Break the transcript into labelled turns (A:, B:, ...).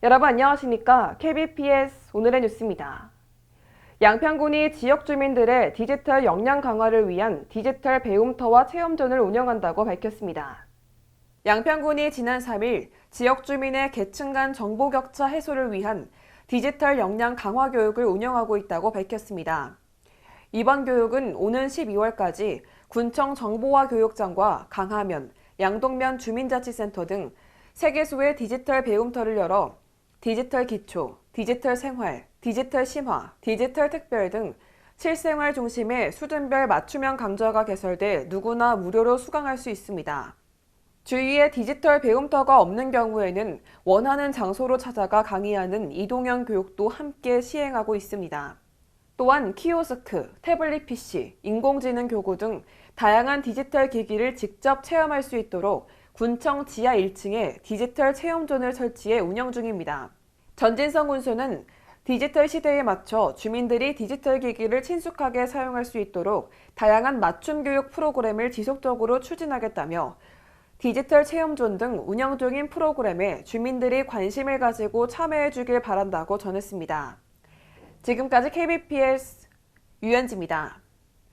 A: 여러분 안녕하십니까? KBPS 오늘의 뉴스입니다. 양평군이 지역 주민들의 디지털 역량 강화를 위한 디지털 배움터와 체험존을 운영한다고 밝혔습니다. 양평군이 지난 3일 지역 주민의 계층 간 정보 격차 해소를 위한 디지털 역량 강화 교육을 운영하고 있다고 밝혔습니다. 이번 교육은 오는 12월까지 군청 정보화 교육장과 강화면, 양동면 주민자치센터 등 3개소의 디지털 배움터를 열어 디지털 기초, 디지털 생활, 디지털 심화, 디지털 특별 등 실생활 중심의 수준별 맞춤형 강좌가 개설돼 누구나 무료로 수강할 수 있습니다. 주위에 디지털 배움터가 없는 경우에는 원하는 장소로 찾아가 강의하는 이동형 교육도 함께 시행하고 있습니다. 또한 키오스크, 태블릿 PC, 인공지능 교구 등 다양한 디지털 기기를 직접 체험할 수 있도록 군청 지하 1층에 디지털 체험존을 설치해 운영 중입니다. 전진성 군수는 디지털 시대에 맞춰 주민들이 디지털 기기를 친숙하게 사용할 수 있도록 다양한 맞춤 교육 프로그램을 지속적으로 추진하겠다며 디지털 체험존 등 운영 중인 프로그램에 주민들이 관심을 가지고 참여해 주길 바란다고 전했습니다. 지금까지 KBPS 유현지입니다.